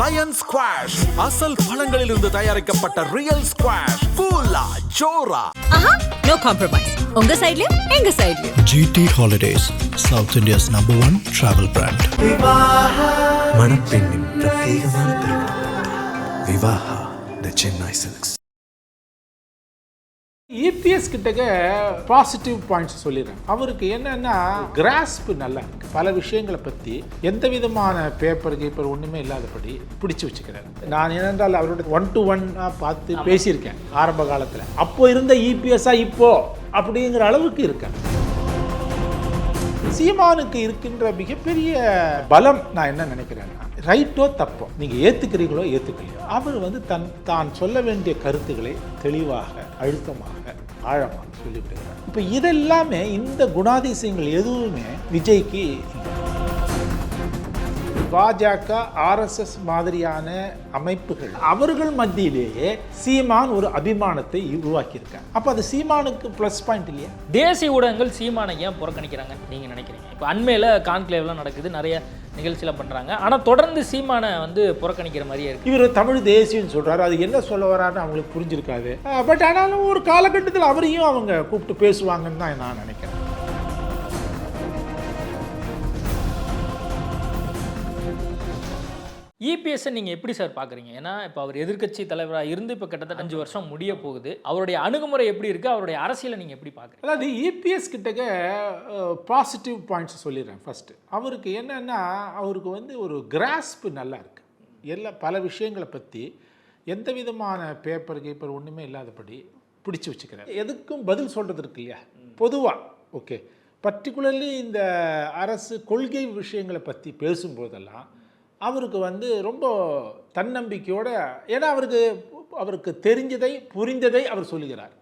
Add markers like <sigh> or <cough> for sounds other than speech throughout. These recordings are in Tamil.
லயன் ஸ்குவாஷ் அசல் பழங்களில் இருந்து தயாரிக்கப்பட்ட ரியல் ஸ்குவாஷ் கூலா ஜோரா ஆஹா நோ காம்ப்ரமைஸ் உங்க சைடுலயும் எங்க சைடுலயும் GT Holidays, South India's number one travel brand. மணப்பெண்ணின் பிரத்யேகமான திருமணம் Vivaha the Chennai silks EPS E கிட்டக்க பாசிட்டிவ் பாயிண்ட்ஸ் சொல்லிடுறேன். அவருக்கு என்னன்னா கிராஸ்ப் நல்லா இருக்கு. பல விஷயங்களை பற்றி எந்த விதமான பேப்பர் கீப்பர் ஒன்றுமே இல்லாதபடி பிடிச்சு வச்சுக்கிறாரு. நான் ஏனென்றால் அவரோட ஒன் டு ஒன்னாக பார்த்து பேசியிருக்கேன் ஆரம்ப காலத்தில். அப்போ இருந்த இபிஎஸ்ஸா இப்போ அப்படிங்கிற அளவுக்கு இருக்கேன். சீமானுக்கு இருக்கின்ற மிகப்பெரிய பலம் நான் என்ன நினைக்கிறேன்னா ரைட்டோ தப்போ நீங்கள் ஏற்றுக்கிறீங்களோ ஏற்றுக்கலையோ அவர் வந்து தன் தான் சொல்ல வேண்டிய கருத்துக்களை தெளிவாக அழுத்தமாக ஆழமாக சொல்லிவிடுகிறார் இப்போ இதெல்லாமே இந்த குணாதிசயங்கள் எதுவுமே விஜய்க்கு இல்லை. பாஜக ஆர்எஸ்எஸ் மாதிரியான அமைப்புகள் அவர்கள் மத்தியிலேயே சீமான் ஒரு அபிமானத்தை உருவாக்கியிருக்காங்க அப்போ அது சீமானுக்கு ப்ளஸ் பாயிண்ட் இல்லையா? தேசிய ஊடகங்கள் சீமானை ஏன் புறக்கணிக்கிறாங்க நீங்க நினைக்கிறீங்க? இப்போ அண்மையில் கான்க்ளேவ்லாம் நடக்குது நிறைய நிகழ்ச்சியெல்லாம் பண்றாங்க. ஆனா தொடர்ந்து சீமானை வந்து புறக்கணிக்கிற மாதிரியே இருக்கு. இவர் தமிழ் தேசியம்னு சொல்றாரு. அது என்ன சொல்ல வரான்னு அவங்களுக்கு புரிஞ்சிருக்காது. பட் ஆனாலும் ஒரு காலகட்டத்தில் அவரையும் அவங்க கூப்பிட்டு பேசுவாங்கன்னு தான் நான் நினைக்கிறேன். இபிஎஸ்ஸை நீங்கள் எப்படி சார் பார்க்குறீங்க ஏன்னா இப்போ அவர் எதிர்க்கட்சி தலைவராக இருந்து இப்போ கிட்டத்தட்ட அஞ்சு வருஷம் முடிய போகுது. அவருடைய அணுகுமுறை எப்படி இருக்குது அவருடைய அரசியலை நீங்கள் எப்படி பார்க்குறீங்க அதாவது இபிஎஸ் கிட்டக்க பாசிட்டிவ் பாயிண்ட்ஸ் சொல்லிடுறேன் ஃபர்ஸ்ட் அவருக்கு என்னன்னா அவருக்கு வந்து ஒரு கிராஸ்ப் நல்லா இருக்கு. எல்லா பல விஷயங்களை பற்றி எந்த விதமான பேப்பர் கீப்பர் ஒன்றுமே இல்லாதபடி பிடிச்சு வச்சுக்கிறார். எதுக்கும் பதில் சொல்கிறது இருக்கு இல்லையா? பொதுவாக ஓகே பர்டிகுலர்லி இந்த அரசு கொள்கை விஷயங்களை பற்றி பேசும்போதெல்லாம் அவருக்கு வந்து ரொம்ப தன்னம்பிக்கையோட ஏன்னா அவருக்கு அவருக்கு தெரிஞ்சதை புரிந்ததை அவர் சொல்லுகிறார்.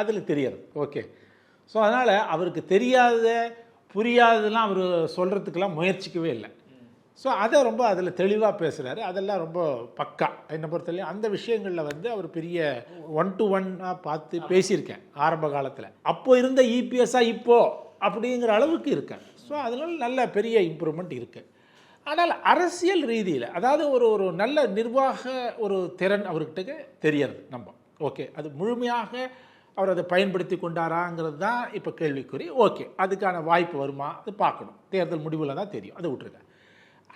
அதில் தெரியாது. ஓகே. ஸோ அதனால் அவருக்கு தெரியாத புரியாததெல்லாம் அவர் சொல்கிறதுக்கெல்லாம் முயற்சிக்கவே இல்லை. ஸோ அதை ரொம்ப அதில் தெளிவாக பேசுகிறாரு அதெல்லாம் ரொம்ப பக்கா. என்னை பொறுத்தவரையும் அந்த விஷயங்களில் வந்து அவர் பெரிய ஒன் டு ஒன்னாக பார்த்து பேசியிருக்கேன் ஆரம்ப காலத்தில். அப்போ இருந்த இபிஎஸ்ஸாக இப்போ அப்படிங்கிற அளவுக்கு இருக்கேன். ஸோ அதனால நல்ல பெரிய இம்ப்ரூவ்மெண்ட் இருக்குது ஆனால் அரசியல் ரீதியில் அதாவது ஒரு ஒரு நல்ல நிர்வாக ஒரு திறன் அவர்கிட்ட தெரியறது நம்ம. ஓகே அது முழுமையாக அவர் அதை பயன்படுத்தி கொண்டாராங்கிறது தான் இப்போ கேள்விக்குறி. ஓகே அதுக்கான வாய்ப்பு வருமா? அது பார்க்கணும். தேர்தல் முடிவில் தான் தெரியும். அதை விட்டுருங்க.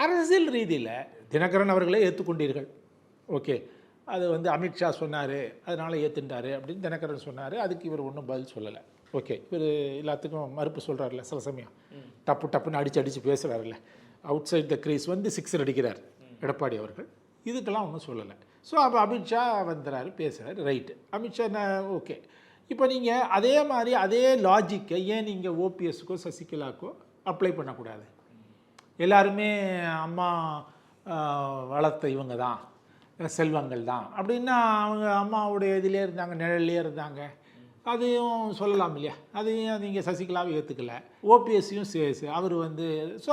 அரசியல் ரீதியில் தினகரன் அவர்களே ஏற்றுக்கொண்டீர்கள் ஓகே அது வந்து அமித்ஷா சொன்னார் அதனால் ஏற்றுண்டாரு அப்படின்னு தினகரன் சொன்னார். அதுக்கு இவர் ஒன்றும் பதில் சொல்லலை. ஓகே இவர் எல்லாத்துக்கும் மறுப்பு சொல்கிறாருல்ல சில சமயம். டப்பு டப்புன்னு அடித்து அடித்து பேசுகிறாருல்ல அவுட் சைட் த கிரீஸ் வந்து சிக்ஸர் அடிக்கிறார். எடப்பாடி அவர்கள். இதுக்கெல்லாம் ஒன்றும் சொல்லலை. ஸோ அப்போ அமித்ஷா வந்துறாரு பேசுகிறாரு ரைட்டு அமித்ஷா ஓகே இப்போ நீங்கள் அதே மாதிரி அதே லாஜிக்கை ஏன் நீங்கள் ஓபிஎஸ்க்கோ சசிகலாக்கோ அப்ளை பண்ணக்கூடாது? எல்லாருமே அம்மா வளர்த்த இவங்க தான். செல்வங்கள் தான். அப்படின்னா அவங்க அம்மாவுடைய இதிலே இருந்தாங்க நிழல்லே இருந்தாங்க. அதையும் சொல்லலாம் இல்லையா? அதையும் நீங்கள் சசிகலாவை ஏற்றுக்கல ஓபிஎஸ்ஸையும் சேஸ் அவர் வந்து ஸோ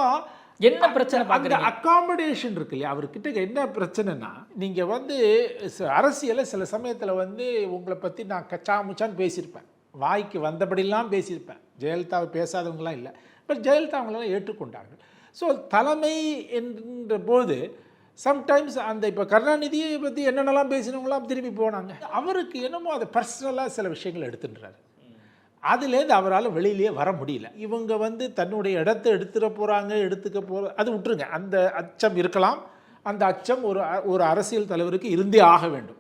என்ன பிரச்சனை அந்த அகாமடேஷன் இருக்கு இல்லையா அவர்கிட்ட என்ன பிரச்சனைனா நீங்கள் வந்து அரசியலை சில சமயத்தில் வந்து உங்களை பற்றி நான் கச்சா முச்சான்னு பேசியிருப்பேன். வாய்க்கு வந்தபடிலாம் பேசியிருப்பேன். ஜெயலலிதாவை பேசாதவங்களாம் இல்லை. பட் ஜெயலலிதா அவங்களெல்லாம் ஏற்றுக்கொண்டார்கள். ஸோ தலைமை என்ற போது சம்டைம்ஸ் அந்த இப்போ கருணாநிதியை பற்றி என்னென்னலாம் பேசினவங்களாம் திரும்பி போனாங்க. அவருக்கு என்னமோ அதை பர்சனலாக சில விஷயங்கள் எடுத்துன்றாரு. அதுலேருந்து அவரால் வெளியிலேயே வர முடியல. இவங்க வந்து தன்னுடைய இடத்தை எடுத்துட போகிறாங்க எடுத்துக்க போகிற அது விட்டுருங்க. அந்த அச்சம் இருக்கலாம். அந்த அச்சம் ஒரு அ- ஒரு அரசியல் தலைவருக்கு இருந்தே ஆக வேண்டும்.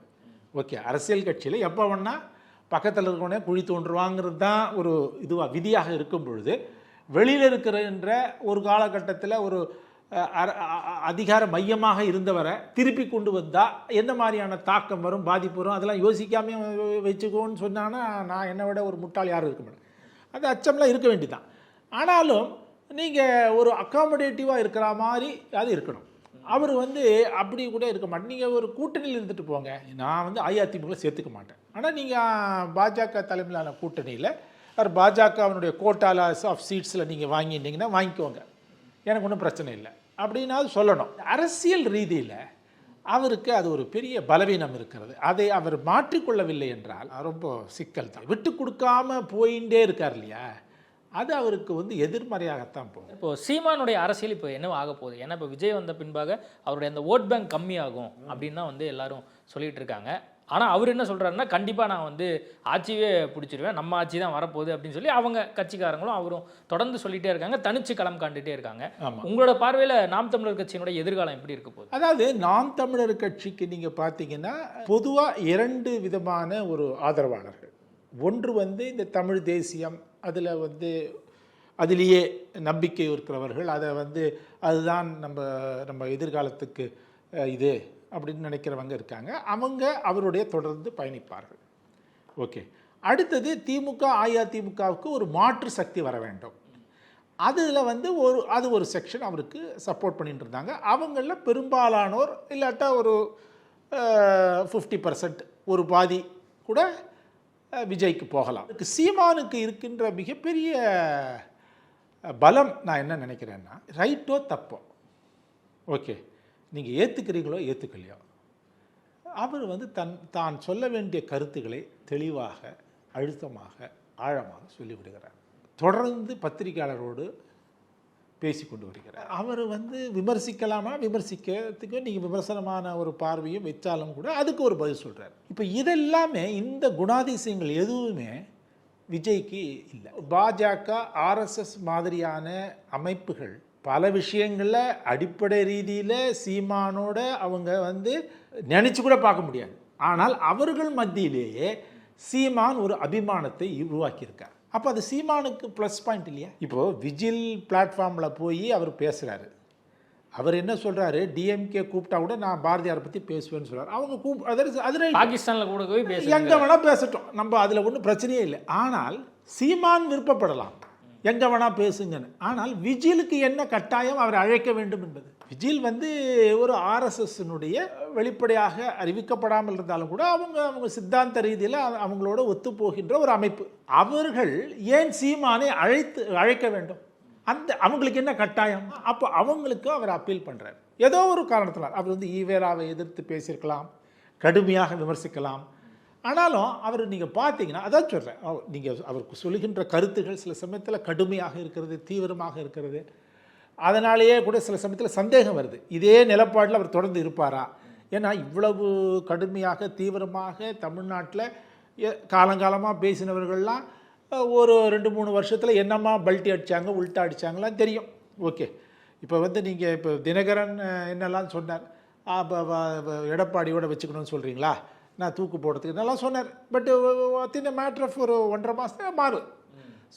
ஓகே அரசியல் கட்சியில் எப்போ வேணால் பக்கத்தில் இருக்கவனே குழி தோன்றுவாங்கிறது தான் ஒரு இதுவாக விதியாக இருக்கும் பொழுது வெளியில் இருக்கிறன்ற ஒரு காலகட்டத்தில் ஒரு அதிகார மையமாக இருந்தவரை திருப்பி கொண்டு வந்தால் எந்த மாதிரியான தாக்கம் வரும் பாதிப்பு வரும் அதெல்லாம் யோசிக்காம வச்சுக்கோன்னு சொன்னான்னா நான் என்னை விட ஒரு முட்டாள் யாரும் இருக்க மாட்டேன் அந்த அச்சம்லாம் இருக்க வேண்டியதுதான். ஆனாலும் நீங்கள் ஒரு அக்காமடேட்டிவாக இருக்கிற மாதிரி அது இருக்கணும். அவர் வந்து அப்படி கூட இருக்க மாட்டேன் நீங்கள் ஒரு கூட்டணியில் இருந்துட்டு போங்க. நான் வந்து அஇஅதிமுக சேர்த்துக்க மாட்டேன். ஆனால் நீங்கள் பாஜக தலைமையிலான கூட்டணியில் அவர் பாஜக அவனுடைய கோட்டால ஆஃப் சீட்ஸில் நீங்கள் வாங்கிட்டீங்கன்னா வாங்கிக்கோங்க. எனக்கு ஒன்றும் பிரச்சனை இல்லை. அப்படின்னாவது சொல்லணும். அரசியல் ரீதியில் அவருக்கு அது ஒரு பெரிய பலவீனம் இருக்கிறது. அதை அவர் மாற்றிக்கொள்ளவில்லை என்றால் ரொம்ப சிக்கல் தான். விட்டு கொடுக்காம போயிட்டே இருக்கார் இல்லையா? அது அவருக்கு வந்து எதிர்மறையாகத்தான் போகும். இப்போ சீமானுடைய அரசியல் இப்போ என்ன ஆக போகுது? ஏன்னா இப்போ விஜய் வந்த பின்பாக அவருடைய அந்த ஓட் பேங்க் கம்மியாகும் அப்படின்னு தான் வந்து எல்லாரும் சொல்லிட்டு இருக்காங்க. ஆனால் அவர் என்ன சொல்றாருன்னா கண்டிப்பாக நான் வந்து ஆட்சியே பிடிச்சிருவேன். நம்ம ஆட்சி தான் வரப்போகுது அப்படின்னு சொல்லி அவங்க கட்சிக்காரங்களும் அவரும் தொடர்ந்து சொல்லிட்டே இருக்காங்க. தனிச்சு களம் காண்டுட்டே இருக்காங்க. உங்களோட பார்வையில் நாம் தமிழர் கட்சியினுடைய எதிர்காலம் எப்படி இருக்க போகுது? அதாவது நாம் தமிழர் கட்சிக்கு நீங்கள் பார்த்தீங்கன்னா பொதுவாக இரண்டு விதமான ஒரு ஆதரவாளர்கள். ஒன்று வந்து இந்த தமிழ் தேசியம் அதில் வந்து அதிலேயே நம்பிக்கை இருக்கிறவர்கள். அதை வந்து அதுதான் நம்ம நம்ம எதிர்காலத்துக்கு இது அப்படின்னு நினைக்கிறவங்க இருக்காங்க. அவங்க அவருடைய தொடர்ந்து பயணிப்பார்கள். ஓகே. அடுத்தது திமுக அஇஅதிமுகவுக்கு ஒரு மாற்று சக்தி வர வேண்டும். அதில் வந்து ஒரு அது ஒரு செக்ஷன் அவருக்கு சப்போர்ட் பண்ணிட்டு இருந்தாங்க. அவங்களில் பெரும்பாலானோர் இல்லாட்டா ஒரு ஃபிஃப்டி பர்சன்ட் ஒரு பாதி கூட விஜய்க்கு போகலாம். சீமானுக்கு இருக்கின்ற மிகப்பெரிய பலம் நான் என்ன நினைக்கிறேன்னா ரைட்டோ தப்போ. ஓகே. நீங்கள் ஏற்றுக்கிறீங்களோ ஏற்றுக்கலையோ அவர் வந்து தன் தான் சொல்ல வேண்டிய கருத்துக்களை தெளிவாக அழுத்தமாக ஆழமாக சொல்லிவிடுகிறார். தொடர்ந்து பத்திரிகையாளரோடு பேசி கொண்டு வருகிறார். அவர் வந்து விமர்சிக்கலாமா? விமர்சிக்கிறதுக்கு நீங்கள் விமர்சனமான ஒரு பார்வையும் வச்சாலும் கூட அதுக்கு ஒரு பதில் சொல்கிறார் இப்போ இதெல்லாமே இந்த குணாதிசயங்கள் எதுவுமே விஜய்க்கு இல்லை. பாஜக ஆர்எஸ்எஸ் மாதிரியான அமைப்புகள் பல விஷயங்களில் அடிப்படை ரீதியில் சீமானோட அவங்க வந்து நினச்சி கூட பார்க்க முடியாது. ஆனால் அவர்கள் மத்தியிலேயே சீமான் ஒரு அபிமானத்தை உருவாக்கியிருக்கார். அப்போ அது சீமானுக்கு ப்ளஸ் பாயிண்ட் இல்லையா? இப்போது விஜில் பிளாட்ஃபார்மில் போய் அவர் பேசுகிறாரு அவர் என்ன சொல்கிறாரு டிஎம்கே கூப்பிட்டா கூட நான் பாரதியாரை பற்றி பேசுவேன்னு சொல்றாரு. அவங்க கூப் அது அது right. பாகிஸ்தானில் கூட போய் எங்கே வேணால் பேசட்டும். நம்ம அதில் ஒன்றும் பிரச்சனையே இல்லை. ஆனால் சீமான் விருப்பப்படலாம். எங்கே வேணால் பேசுங்கன்னு. ஆனால் விஜிலுக்கு என்ன கட்டாயம் அவரை அழைக்க வேண்டும் என்பது? விஜில் வந்து ஒரு ஆர்எஸ்எஸ்னுடைய வெளிப்படையாக அறிவிக்கப்படாமல் இருந்தாலும் கூட அவங்க அவங்க சித்தாந்த ரீதியில் அவங்களோட ஒத்துப்போகின்ற ஒரு அமைப்பு. அவர்கள் ஏன் சீமானை அழைத்து அழைக்க வேண்டும்? அந்த அவங்களுக்கு என்ன கட்டாயம்? அப்போ அவங்களுக்கு அவர் அப்பீல் பண்ணுறாரு ஏதோ ஒரு காரணத்தினால். அவர் வந்து ஈவேராவை எதிர்த்து பேசியிருக்கலாம் கடுமையாக விமர்சிக்கலாம். ஆனாலும் அவர் நீங்கள் பார்த்தீங்கன்னா அதான் சொல்கிறேன் நீங்கள் அவருக்கு சொல்லுகின்ற கருத்துகள் சில சமயத்தில் கடுமையாக இருக்கிறது தீவிரமாக இருக்கிறது. அதனாலேயே கூட சில சமயத்தில் சந்தேகம் வருது. இதே நிலப்பாட்டில் அவர் தொடர்ந்து இருப்பாரா? ஏன்னா இவ்வளவு கடுமையாக தீவிரமாக தமிழ்நாட்டில் காலங்காலமாக பேசினவர்கள்லாம் ஒரு ரெண்டு மூணு வருஷத்தில் என்னம்மா பல்ட்டி அடித்தாங்க உள்டா அடித்தாங்களாம் தெரியும். ஓகே. இப்போ வந்து நீங்கள் இப்போ தினகரன் என்னெல்லாம் சொன்னார்? ஆ, எடப்பாடியோட வச்சுக்கணும்னு சொல்கிறீங்களா நான் தூக்கு போடுறதுக்கு நல்லா சொன்னார். பட் தின் மேட்ரு ஆஃப் ஒரு ஒன்றரை மாதத்துல மாறும்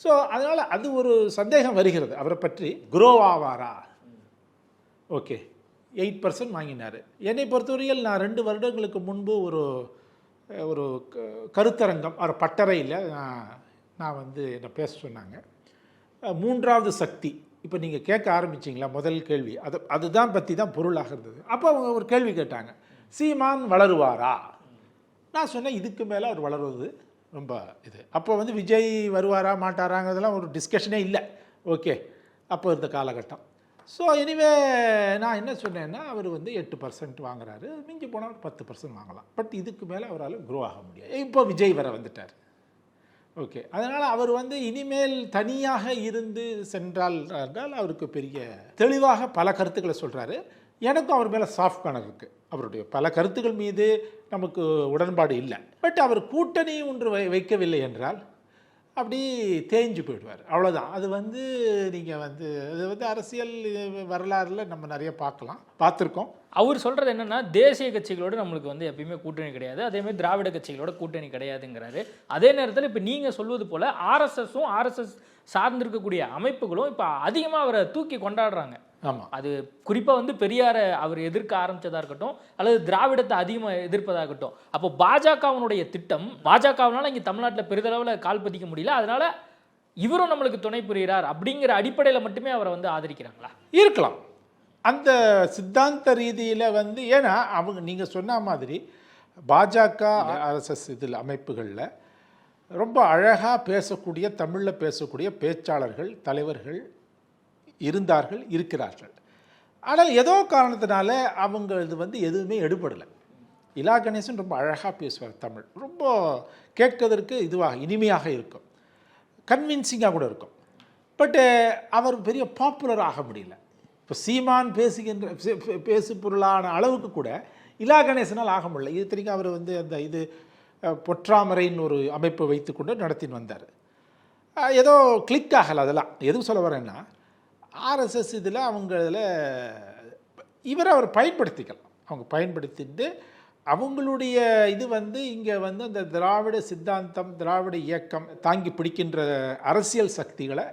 ஸோ அதனால் அது ஒரு சந்தேகம் வருகிறது. அவரை பற்றி குரோ ஆவாரா? ஓகே எயிட் பர்சன்ட் வாங்கினார். என்னை பொறுத்தவரையில் நான் ரெண்டு வருடங்களுக்கு முன்பு ஒரு ஒரு க- கருத்தரங்கம் ஒரு பட்டறையில் நான் நான் வந்து என்னை பேச சொன்னாங்க. மூன்றாவது சக்தி. இப்போ நீங்கள் கேட்க ஆரம்பிச்சிங்களா? முதல் கேள்வி. அது அதுதான் பற்றி தான் பொருளாக இருந்தது. அப்போ அவங்க ஒரு கேள்வி கேட்டாங்க. சீமான் வளருவாரா? நான் சொன்னேன் இதுக்கு மேலே அவர் வளருவது ரொம்ப இது. அப்போ வந்து விஜய் வருவாரா மாட்டாராங்கிறதெல்லாம் ஒரு டிஸ்கஷனே இல்லை. ஓகே அப்போ இருந்த காலகட்டம். ஸோ எனிவே நான் என்ன சொன்னேன்னா அவர் வந்து எட்டு பர்சன்ட் வாங்குறாரு. மிஞ்சி போனால் பத்து பர்சன்ட் வாங்கலாம். பட் இதுக்கு மேலே அவரால் குரோ ஆக முடியாது. இப்போ விஜய் வர வந்துட்டார். ஓகே அதனால் அவர் வந்து இனிமேல் தனியாக இருந்து சென்றால் என்றால் அவருக்கு பெரிய தெளிவாக பல கருத்துக்களை சொல்கிறாரு எனக்கும் அவர் மேலே சாஃப்ட் கணக்கு இருக்குது அவருடைய பல கருத்துக்கள் மீது நமக்கு உடன்பாடு இல்லை. பட் அவர் கூட்டணி ஒன்று வை வைக்கவில்லை என்றால் அப்படி தேஞ்சு போயிடுவார். அவ்வளோதான் அது வந்து நீங்கள் வந்து அது வந்து அரசியல் வரலாறுல நம்ம நிறைய பார்க்கலாம் பார்த்துருக்கோம். அவர் சொல்கிறது என்னென்னா தேசிய கட்சிகளோட நம்மளுக்கு வந்து எப்பயுமே கூட்டணி கிடையாது. அதேமாதிரி திராவிட கட்சிகளோட கூட்டணி கிடையாதுங்கிறாரு. அதே நேரத்தில் இப்போ நீங்கள் சொல்வது போல் ஆர்எஸ்எஸும் ஆர்எஸ்எஸ் சார்ந்திருக்கக்கூடிய அமைப்புகளும் இப்போ அதிகமாக அவரை தூக்கி கொண்டாடுறாங்க. ஆமாம் அது குறிப்பாக வந்து பெரியாரை அவர் எதிர்க்க ஆரம்பிச்சதா இருக்கட்டும் அல்லது திராவிடத்தை அதிகமாக எதிர்ப்பதாக இருக்கட்டும். அப்போ பாஜகவினுடைய திட்டம் பாஜகவினால இங்கே தமிழ்நாட்டில் பெரிதளவில் கால் பதிக்க முடியல. அதனால இவரும் நம்மளுக்கு துணை புரிகிறார் அப்படிங்கிற அடிப்படையில் மட்டுமே அவரை வந்து ஆதரிக்கிறாங்களா? இருக்கலாம். அந்த சித்தாந்த ரீதியில் வந்து ஏன்னா அவங்க நீங்கள் சொன்ன மாதிரி பாஜக ஆர்எஸ்எஸ் இதில் அமைப்புகளில் ரொம்ப அழகாக பேசக்கூடிய தமிழில் பேசக்கூடிய பேச்சாளர்கள் தலைவர்கள் இருந்தார்கள் இருக்கிறார்கள். ஆனால் ஏதோ காரணத்தினால அவங்க இது வந்து எதுவுமே எடுபடலை. இலா கணேசன் ரொம்ப அழகாக பேசுவார் தமிழ். ரொம்ப கேட்கறதற்கு இதுவாக இனிமையாக இருக்கும். கன்வின்சிங்காக கூட இருக்கும். பட்டு அவர் பெரிய பாப்புலர் ஆக முடியல. இப்போ சீமான் பேசுகின்ற பே- பேசு பொருளான அளவுக்கு கூட இலா கணேசனால் ஆக முடியல. இது தெரியும் அவர் வந்து அந்த இது பொற்றாமரைன்னு ஒரு அமைப்பை வைத்துக்கொண்டு நடத்தின்னு வந்தார். ஏதோ கிளிக் ஆகலை அதெல்லாம். எதுவும் சொல்ல வரேன்னா ஆர்எஸ்எஸ் இதில் அவங்க இதில் இவரை அவர் பயன்படுத்திக்கலாம். அவங்க பயன்படுத்திட்டு அவங்களுடைய இது வந்து இங்கே வந்து அந்த திராவிட சித்தாந்தம் திராவிட இயக்கம் தாங்கி பிடிக்கின்ற அரசியல் சக்திகளை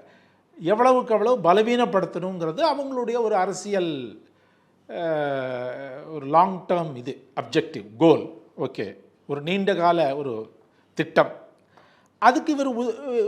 எவ்வளவுக்கு எவ்வளவு பலவீனப்படுத்தணுங்கிறது அவங்களுடைய ஒரு அரசியல் ஒரு லாங் டேர்ம் இது அப்ஜெக்டிவ் கோல் ஓகே ஒரு நீண்ட கால ஒரு திட்டம். அதுக்கு இவர்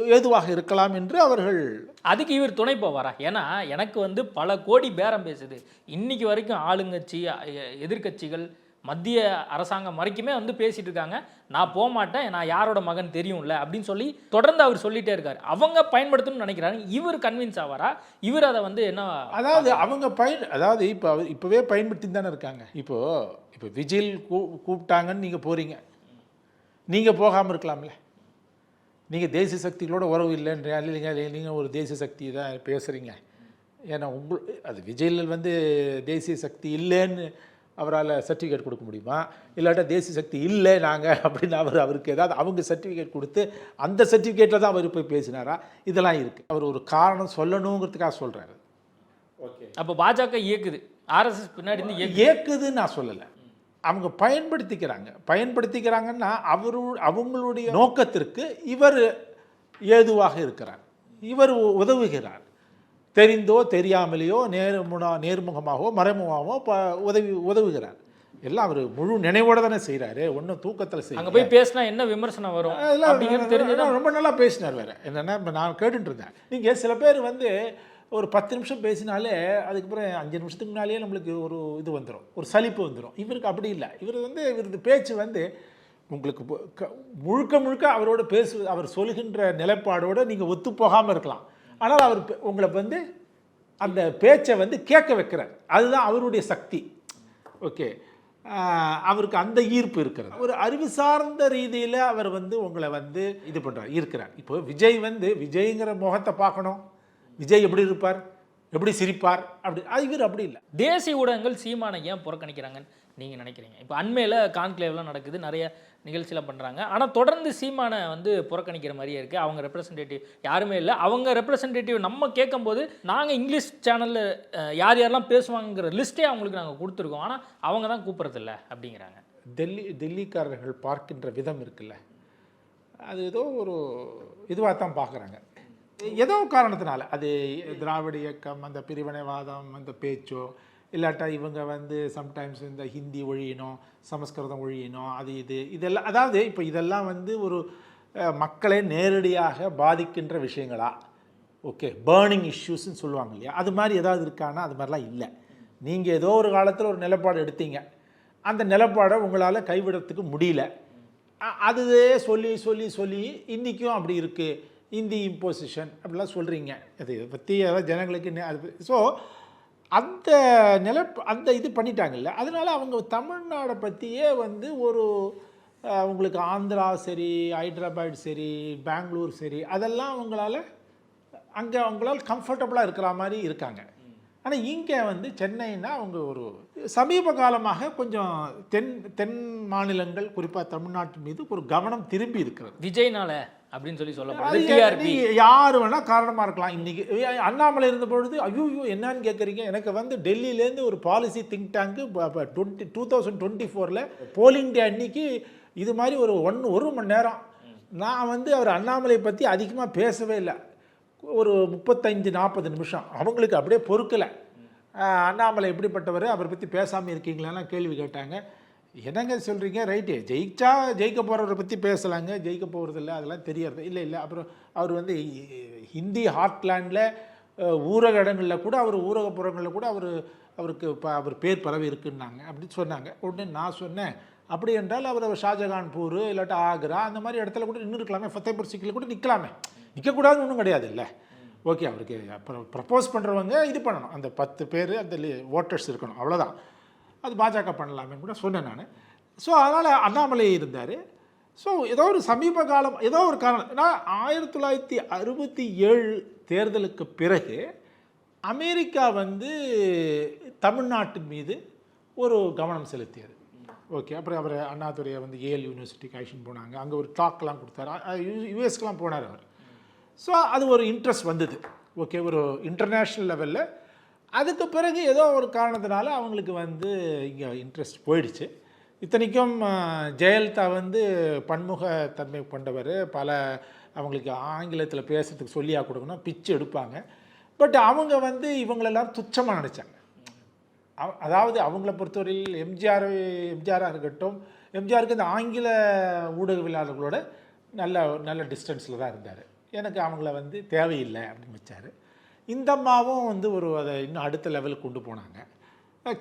ஏதுவாக இருக்கலாம் என்று அவர்கள் அதுக்கு இவர் துணை போவாரா? ஏன்னா எனக்கு வந்து பல கோடி பேரம் பேசுது. இன்னைக்கு வரைக்கும் ஆளுங்கட்சி எ- எதிர்க்கட்சிகள் மத்திய அரசாங்கம் வரைக்குமே வந்து பேசிட்டு இருக்காங்க. நான் போக மாட்டேன் நான் யாரோட மகன் தெரியும்ல அப்படின்னு சொல்லி தொடர்ந்து அவர் சொல்லிட்டே இருக்காரு. அவங்க பயன்படுத்தணும்னு நினைக்கிறாங்க இவர் கன்வின்ஸ் ஆவாரா? இவர் அதை வந்து என்ன அதாவது அவங்க பயன் அதாவது இப்போ இப்போவே பயன்படுத்தி தானே இருக்காங்க. இப்போ இப்போ விஜில் கூ கூப்பிட்டாங்கன்னு நீங்கள் போகிறீங்க நீங்கள் போகாமல் இருக்கலாம்ல. நீங்கள் தேசிய சக்திகளோட உறவு இல்லைன்ற இல்லைங்க நீங்கள் ஒரு தேசிய சக்தி தான் பேசுகிறீங்க ஏன்னா உங்கள் அது விஜயில் வந்து தேசிய சக்தி இல்லைன்னு அவரால் சர்டிஃபிகேட் கொடுக்க முடியுமா? இல்லாட்டா தேசிய சக்தி இல்லை நாங்கள் <laughs> அப்படின்னு அவர் அவருக்கு ஏதாவது அவங்க சர்டிஃபிகேட் கொடுத்து அந்த சர்டிஃபிகேட்டில் தான் அவர் போய் பேசினாரா? இதெல்லாம் இருக்குது அவர் ஒரு காரணம் சொல்லணுங்கிறதுக்காக சொல்கிறாரு ஓகே. அப்போ பாஜக இயக்குது. ஆர்எஸ்எஸ் பின்னாடி இருந்து இயக்கு ஏக்குதுன்னு நான் சொல்லலை. அவங்க பயன்படுத்திக்கிறாங்க. பயன்படுத்திக்கிறாங்கன்னா அவரு அவங்களுடைய நோக்கத்திற்கு இவர் ஏதுவாக இருக்கிறார். இவர் உதவுகிறார். தெரிந்தோ தெரியாமலேயோ நேர்முனா நேர்முகமாகவோ மறைமுகமாகவோ ப உதவி உதவுகிறார். எல்லாம் அவர் முழு நினைவோட தானே செய்கிறாரு ஒன்றும் தூக்கத்தில் அங்க செய்யல போய் பேசினா என்ன விமர்சனம் வரும்? அதெல்லாம் தெரிஞ்சுதான். ரொம்ப நல்லா பேசினார் வேற. என்னன்னா நான் கேட்டுட்டு இருந்தேன். நீங்கள் சில பேர் வந்து ஒரு பத்து நிமிஷம் பேசினாலே அதுக்கப்புறம் அஞ்சு நிமிஷத்துக்கு முன்னாலேயே நம்மளுக்கு ஒரு இது வந்துடும் ஒரு சலிப்பு வந்துடும் இவருக்கு அப்படி இல்லை. இவர் வந்து இவரது பேச்சு வந்து உங்களுக்கு முழுக்க முழுக்க அவரோட பேசு அவர் சொல்கின்ற நிலைப்பாடோடு நீங்கள் ஒத்து போகாமல் இருக்கலாம். ஆனால் அவர் பே- உங்களை வந்து அந்த பேச்சை வந்து கேட்க வைக்கிறார். அதுதான் அவருடைய சக்தி. ஓகே. அவருக்கு அந்த ஈர்ப்பு இருக்கிறது. ஒரு அறிவு சார்ந்த ரீதியில் அவர் வந்து உங்களை வந்து இது பண்ணுறார் இருக்கிறார் இப்போ விஜய் வந்து விஜய்ங்கிற முகத்தை பார்க்கணும். விஜய் எப்படி இருப்பார்? எப்படி சிரிப்பார்? அப்படி அது இவர் அப்படி இல்லை. தேசிய ஊடகங்கள் சீமானை ஏன் புறக்கணிக்கிறாங்கன்னு நீங்கள் நினைக்கிறீங்க? இப்போ அண்மையில் கான்க்ளேவ்லாம் நடக்குது நிறைய நிகழ்ச்சியெல்லாம் பண்ணுறாங்க ஆனால் தொடர்ந்து சீமானை வந்து புறக்கணிக்கிற மாதிரியே இருக்குது அவங்க ரெப்ரசன்டேட்டிவ் யாருமே இல்லை. அவங்க ரெப்ரசன்டேட்டிவ் நம்ம கேட்கும்போது நாங்கள் இங்கிலீஷ் சேனலில் யார் யாரெல்லாம் பேசுவாங்கங்கிற லிஸ்ட்டே அவங்களுக்கு நாங்கள் கொடுத்துருக்கோம். ஆனால் அவங்க தான் கூப்பிட்றதில்ல அப்படிங்கிறாங்க. டெல்லி டெல்லிக்காரர்கள் பார்க்கின்ற விதம் இருக்குல்ல. அது ஏதோ ஒரு இதுவாக தான் பார்க்குறாங்க. ஏதோ காரணத்தினால. அது திராவிட இயக்கம் அந்த பிரிவினைவாதம் அந்த பேச்சோ இல்லாட்டா இவங்க வந்து சம்டைம்ஸ் இந்த ஹிந்தி ஒழியணும் சமஸ்கிருதம் ஒழியணும் அது இது. இதெல்லாம் அதாவது இப்போ இதெல்லாம் வந்து ஒரு மக்களை நேரடியாக பாதிக்கின்ற விஷயங்களா? ஓகே பேர்னிங் இஷ்யூஸ்ன்னு சொல்லுவாங்க இல்லையா? அது மாதிரி ஏதாவது இருக்கான்னா அது மாதிரிலாம் இல்லை. நீங்கள் ஏதோ ஒரு காலத்தில் ஒரு நிலப்பாடு எடுத்தீங்க. அந்த நிலப்பாடை உங்களால் கைவிடத்துக்கு முடியல. அதுவே சொல்லி சொல்லி சொல்லி இன்றைக்கும் அப்படி இருக்குது இந்தி இம்போசிஷன் அப்படிலாம் சொல்கிறீங்க அது இதை பற்றி அதாவது ஜனங்களுக்கு அது ஸோ அந்த நில அந்த இது பண்ணிட்டாங்கல்ல. அதனால் அவங்க தமிழ்நாடை பற்றியே வந்து ஒரு அவங்களுக்கு உங்களுக்கு ஆந்திரா சரி ஹைதராபாத் சரி பெங்களூர் சரி அதெல்லாம் அவங்களால அங்கே அவங்களால் கம்ஃபர்டபுளாக இருக்கிற மாதிரி இருக்காங்க. ஆனால் இங்கே வந்து சென்னைன்னா அவங்க ஒரு சமீப காலமாக கொஞ்சம் தென் தென் மாநிலங்கள் குறிப்பாக தமிழ்நாட்டு மீது ஒரு கவனம் திரும்பி இருக்கிறது. விஜய்னால? அப்படின்னு சொல்லி சொல்லப்படுது யார் வேணா காரணமாக இருக்கலாம். இன்னைக்கு ஏ- அண்ணாமலை இருந்த பொழுது ஐயோ என்னன்னு கேட்குறீங்க எனக்கு வந்து டெல்லியிலேருந்து ஒரு policy think tank twenty two thousand twenty ஃபோரில் போலிங் டே அன்னைக்கு இது மாதிரி ஒரு ஒன் ஒரு மணி நேரம். நான் வந்து அவர் அண்ணாமலை பற்றி அதிகமாக பேசவே இல்லை. ஒரு முப்பத்தஞ்சு நாற்பது நிமிஷம். அவங்களுக்கு அப்படியே பொறுக்கலை. அண்ணாமலை எப்படிப்பட்டவர்? அவரை பற்றி பேசாமல் இருக்கீங்களான்னு கேள்வி கேட்டாங்க. என்னங்க சொல்கிறீங்க ரைட்டு ஜெயிச்சா ஜெயிக்க போகிறவரை பற்றி பேசலாங்க. ஜெயிக்க போகிறதில்ல அதெல்லாம் தெரியறது இல்லை இல்லை. அப்புறம் அவர் வந்து ஹிந்தி ஹார்ட்லேண்டில் ஊரக இடங்களில் கூட அவர் ஊரகப்புறங்களில் கூட அவர் அவருக்கு இப்போ அவர் பேர் பரவி இருக்குன்னாங்க. அப்படின்னு சொன்னாங்க. உடனே நான் சொன்னேன் அப்படி என்றால் அவர் ஷாஜகான்பூர் இல்லாட்டா ஆக்ரா அந்த மாதிரி இடத்துல கூட நின்று இருக்கலாமே. ஃபத்தேபூர் சிக்கில் கூட நிற்கலாமே நிற்கக்கூடாதுன்னு ஒன்றும் கிடையாது இல்லை. ஓகே அவருக்கு அப்புறம் ப்ரப்போஸ் பண்ணுறவங்க இது பண்ணணும். அந்த பத்து பேர் அந்த ஓட்டர்ஸ் இருக்கணும். அவ்வளோதான் அது பாஜக பண்ணலாமே கூட சொன்னேன் நான். ஸோ அதனால் அண்ணாமலை இருந்தார். ஸோ ஏதோ ஒரு சமீப காலம் ஏதோ ஒரு காரணம். ஏன்னா ஆயிரத்தி தொள்ளாயிரத்தி அறுபத்தி ஏழு தேர்தலுக்கு பிறகு அமெரிக்கா வந்து தமிழ்நாட்டின் மீது ஒரு கவனம் செலுத்தியது. ஓகே அப்புறம் அவர் அண்ணாதுரையை வந்து ஏல் யூனிவர்சிட்டிக்கு அழைச்சின்னு போனாங்க. அங்கே ஒரு டாக்லாம் கொடுத்தாரு. யூஎஸ்க்கெலாம் போனார் அவர். ஸோ அது ஒரு இன்ட்ரெஸ்ட் வந்தது. ஓகே ஒரு இன்டர்நேஷ்னல் லெவலில் அதுக்கு பிறகு ஏதோ ஒரு காரணத்தினால அவங்களுக்கு வந்து இங்கே இன்ட்ரெஸ்ட் போயிடுச்சு. இத்தனைக்கும் ஜெயலலிதா வந்து பன்முகத்தன்மை கொண்டவர். பல அவங்களுக்கு ஆங்கிலத்தில் பேசுறதுக்கு சொல்லியாக கொடுக்கணும் பிச்சு எடுப்பாங்க. பட் அவங்க வந்து இவங்களெல்லாம் துச்சமாக நினச்சாங்க. அவ- அதாவது அவங்கள பொறுத்தவரையில் எம்ஜிஆர் எம்ஜிஆராக இருக்கட்டும் எம்ஜிஆருக்கு இந்த ஆங்கில ஊடகவியலாளர்களோட நல்ல நல்ல டிஸ்டன்ஸில் தான் இருந்தார். எனக்கு அவங்கள வந்து தேவையில்லை அப்படின்னு வச்சார். இந்த அம்மாவும் வந்து ஒரு அதை இன்னும் அடுத்த லெவலுக்கு கொண்டு போனாங்க.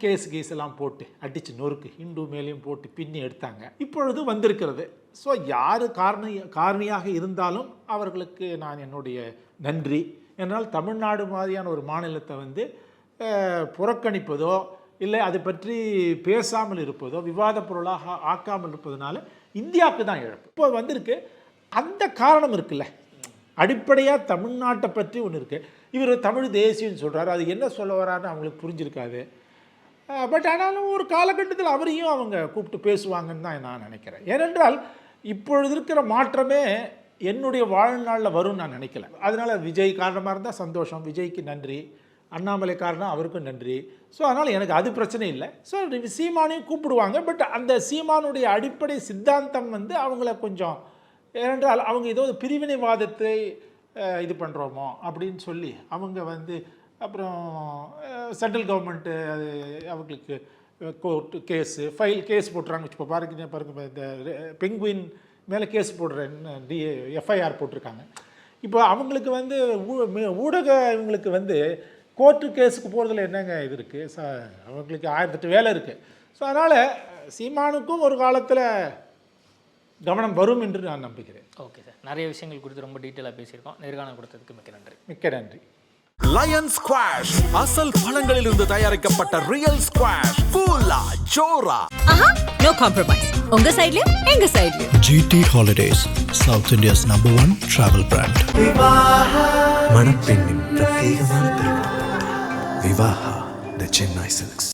கேஸ் கேஸ் எல்லாம் போட்டு அடித்து நொறுக்கு ஹிந்து மேலேயும் போட்டு பின்னி எடுத்தாங்க. இப்பொழுது வந்திருக்கிறது. ஸோ யார் காரணி காரணியாக இருந்தாலும் அவர்களுக்கு நான் என்னுடைய நன்றி. என்னால் தமிழ்நாடு மாதிரியான ஒரு மாநிலத்தை வந்து புறக்கணிப்பதோ இல்லை அதை பற்றி பேசாமல் இருப்பதோ விவாத பொருளாக ஆக்காமல் இருப்பதனால இந்தியாவுக்கு தான் இழப்பு. இப்போ வந்திருக்கு. அந்த காரணம் இருக்குல்ல. அடிப்படையாக தமிழ்நாட்டை பற்றி ஒன்று இருக்குது இவர் தமிழ் தேசியம்னு சொல்கிறார் அது என்ன சொல்ல வரான்னு அவங்களுக்கு புரிஞ்சிருக்காது. பட் ஆனாலும் ஒரு காலகட்டத்தில் அவரையும் அவங்க கூப்பிட்டு பேசுவாங்கன்னு தான் நான் நினைக்கிறேன். ஏனென்றால் இப்பொழுது இருக்கிற மாற்றமே என்னுடைய வாழ்நாளில் வரும்னு நான் நினைக்கல. அதனால் விஜய் காரணமாக இருந்தால் சந்தோஷம். விஜய்க்கு நன்றி. அண்ணாமலை காரணம் அவருக்கும் நன்றி. ஸோ அதனால் எனக்கு அது பிரச்சனை இல்லை. ஸோ சீமானையும் கூப்பிடுவாங்க. பட் அந்த சீமானுடைய அடிப்படை சித்தாந்தம் வந்து அவங்கள கொஞ்சம் ஏனென்றால் அவங்க ஏதோ ஒரு பிரிவினைவாதத்தை இது பண்ணுறோமோ அப்படின்னு சொல்லி அவங்க வந்து அப்புறம் சென்ட்ரல் கவர்மெண்ட்டு அது அவங்களுக்கு கோர்ட்டு கேஸு ஃபைல் கேஸ் போட்டுறாங்க. இப்போ பாருங்க பாருங்க இந்த பெங்குயின் மேலே கேஸ் போடுறேன்னு டி எஃப்ஐஆர் போட்டிருக்காங்க. இப்போ அவங்களுக்கு வந்து ஊ- ஊடக இவங்களுக்கு வந்து கோர்ட்டு கேஸுக்கு போகிறதுல என்னங்க இது இருக்குது ச அவங்களுக்கு ஆயிரத்தெட்டு வேலை இருக்குது ஸோ அதனால் சீமானுக்கும் ஒரு காலத்தில் கவனம் வரும் என்று நான் நம்புகிறேன். ஓகே சார் நிறைய விஷயங்கள் குறித்து ரொம்ப டீட்டெயிலாக பேசியிருக்கோம். நேர்காணல் கொடுத்ததுக்கு மிக்க நன்றி. மிக்க நன்றி. லயன் ஸ்குவாஷ் அசல் பழங்களிலிருந்து தயாரிக்கப்பட்ட ரியல் ஸ்குவாஷ் கூலா ஜோரா ஆஹா நோ காம்ப்ரமைஸ் உங்க சைடுலயும் எங்க சைடுலயும் GT Holidays, South India's number one travel brand. மணப்பெண்ணின் பிரத்யேகமான திருமணம் விவாஹா த சென்னை சில்க்ஸ்